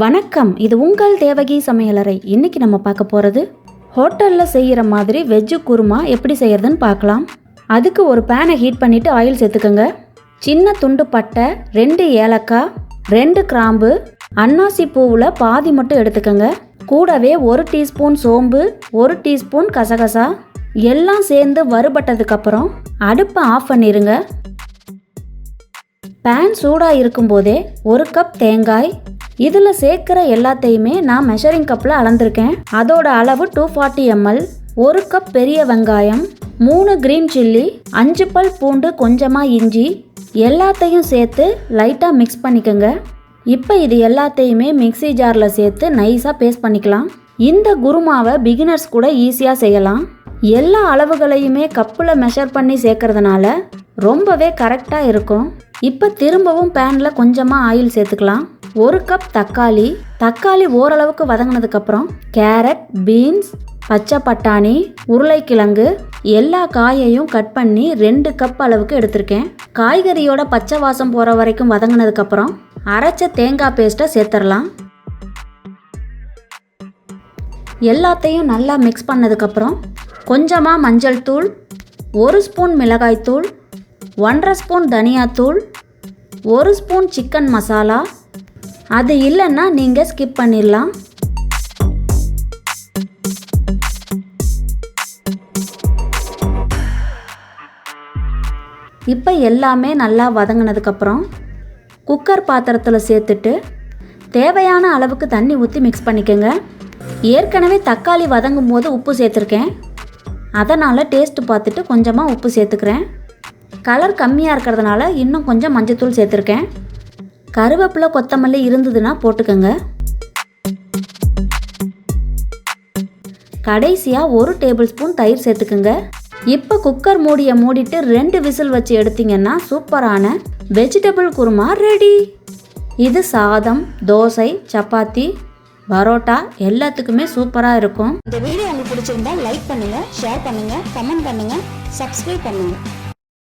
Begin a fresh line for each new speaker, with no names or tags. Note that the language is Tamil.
வணக்கம். இது உங்கள் தேவகி சமையலறை. இன்னைக்கு நம்ம பார்க்க போகிறது ஹோட்டலில் செய்கிற மாதிரி வெஜ்ஜு குருமா எப்படி செய்கிறதுன்னு பார்க்கலாம். அதுக்கு ஒரு பேனை ஹீட் பண்ணிவிட்டு ஆயில் சேர்த்துக்கோங்க. சின்ன துண்டு பட்டை ரெண்டு ஏலக்காய் ரெண்டு கிராம்பு அன்னாசி பூவில் பாதி மட்டும் எடுத்துக்கோங்க. கூடவே ஒரு டீஸ்பூன் சோம்பு ஒரு டீஸ்பூன் கசகசா. எல்லாம் சேர்ந்து வறுபட்டதுக்கப்புறம் அடுப்பை ஆஃப் பண்ணிடுங்க பேன் சூடாக இருக்கும்போதே ஒரு கப் தேங்காய் இதில் சேர்க்குற எல்லாத்தையுமே நான் மெஷரிங் கப்பில் அளந்திருக்கேன். அதோட அளவு டூ ஃபார்ட்டி எம்எல் ஒரு கப் பெரிய வெங்காயம் மூணு கிரீன் சில்லி அஞ்சு பல் பூண்டு கொஞ்சமாக இஞ்சி எல்லாத்தையும் சேர்த்து லைட்டாக மிக்ஸ் பண்ணிக்கோங்க. இப்போ இது எல்லாத்தையுமே மிக்ஸி ஜாரில் சேர்த்து நைஸாக பேஸ்ட் பண்ணிக்கலாம். இந்த குருமாவை பிகினர்ஸ் கூட ஈஸியாக செய்யலாம். எல்லா அளவுகளையுமே கப்பில் மெஷர் பண்ணி சேர்க்கறதுனால ரொம்பவே கரெக்டாக இருக்கும். இப்போ திரும்பவும் பேனில் கொஞ்சமாக ஆயில் சேர்த்துக்கலாம். ஒரு கப் தக்காளி. தக்காளி ஓரளவுக்கு வதங்கினதுக்கப்புறம் கேரட் பீன்ஸ் பச்சை பட்டாணி உருளைக்கிழங்கு எல்லா காயையும் கட் பண்ணி ரெண்டு கப் அளவுக்கு எடுத்திருக்கேன். காய்கறியோட பச்சை வாசம் போகிற வரைக்கும் வதங்கினதுக்கப்புறம் அரைச்ச தேங்காய் பேஸ்ட்டை சேர்த்துடலாம் எல்லாத்தையும் நல்லா மிக்ஸ் பண்ணதுக்கப்புறம் கொஞ்சமாக மஞ்சள் தூள் ஒரு ஸ்பூன் மிளகாய்த்தூள் ஒன்றரை ஸ்பூன் தனியாத்தூள் ஒரு ஸ்பூன் சிக்கன் மசாலா அது இல்லைன்னா நீங்கள் ஸ்கிப் பண்ணிடலாம். இப்போ எல்லாமே நல்லா வதங்கினதுக்கப்புறம் குக்கர் பாத்திரத்தில் சேர்த்துட்டு தேவையான அளவுக்கு தண்ணி ஊற்றி மிக்ஸ் பண்ணிக்கோங்க. ஏற்கனவே தக்காளி வதங்கும் போது உப்பு சேர்த்துருக்கேன். அதனால் டேஸ்ட்டு பார்த்துட்டு கொஞ்சமாக உப்பு சேர்த்துக்கிறேன். கலர் கம்மியாக இருக்கிறதுனால இன்னும் கொஞ்சம் மஞ்சத்தூள் சேர்த்துருக்கேன். கருவேப்பிலை கொத்தமல்லி இருந்ததுன்னா போட்டுக்கோங்க. கடைசியாக ஒரு டேபிள் ஸ்பூன் தயிர் சேர்த்துக்குங்க. இப்போ குக்கர் மூடியை மூடிட்டு ரெண்டு விசில் வச்சு எடுத்தீங்கன்னா சூப்பரான வெஜிடபிள் குருமா ரெடி. இது சாதம் தோசை சப்பாத்தி பரோட்டா எல்லாத்துக்குமே சூப்பராக இருக்கும்.
இந்த வீடியோ உங்களுக்கு பிடிச்சிருந்தா லைக் பண்ணுங்கள் ஷேர் பண்ணுங்கள் கமெண்ட் பண்ணுங்கள் சப்ஸ்கிரைப் பண்ணுங்கள்